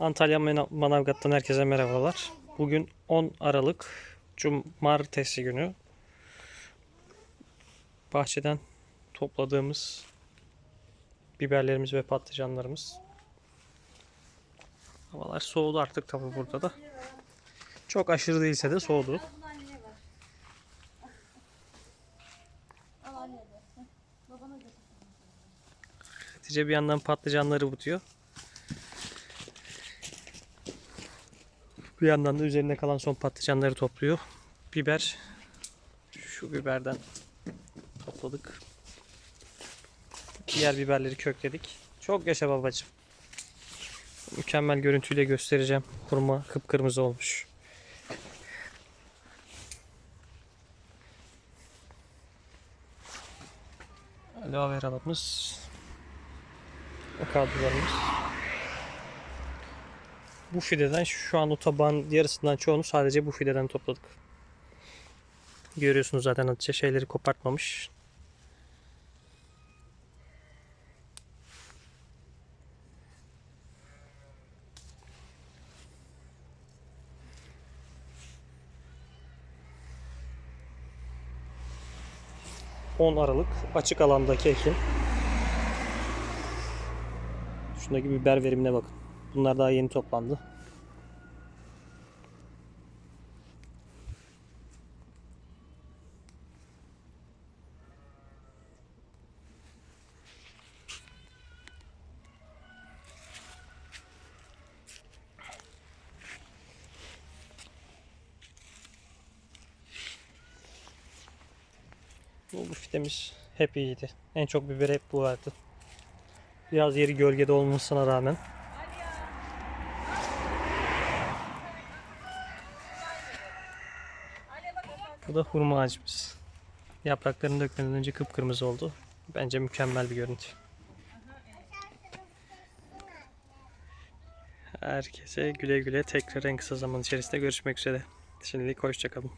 Antalya Manavgat'tan herkese merhabalar. Bugün 10 Aralık Cumartesi günü. Bahçeden topladığımız biberlerimiz ve patlıcanlarımız. Havalar soğudu artık tabi burada da. Çok aşırı değilse de soğudu. Hatice bir yandan patlıcanları butuyor. Bir yandan da üzerinde kalan son patlıcanları topluyor. Biber. Şu biberden topladık. Diğer biberleri kökledik. Çok yaşa babacığım. Mükemmel görüntüyle göstereceğim. Hurma kıpkırmızı olmuş. Aloe veralarımız. Avokadolarımız. Bu fideden şu an o tabağın yarısından çoğunu sadece bu fideden topladık. Görüyorsunuz zaten Hatice şeyleri kopartmamış. ...10 Aralık açık alandaki ekim. Şundaki biber verimine bakın. Bunlar daha yeni toplandı. Bu, bu fitemiz hep iyiydi. En çok biber hep bu vardı. Biraz yeri gölgede olmasına rağmen. Bu da hurma ağacımız. Yapraklarını dökmeden önce kıpkırmızı oldu. Bence mükemmel bir görüntü. Herkese güle güle tekrar en kısa zaman içerisinde görüşmek üzere. Şimdilik hoşçakalın.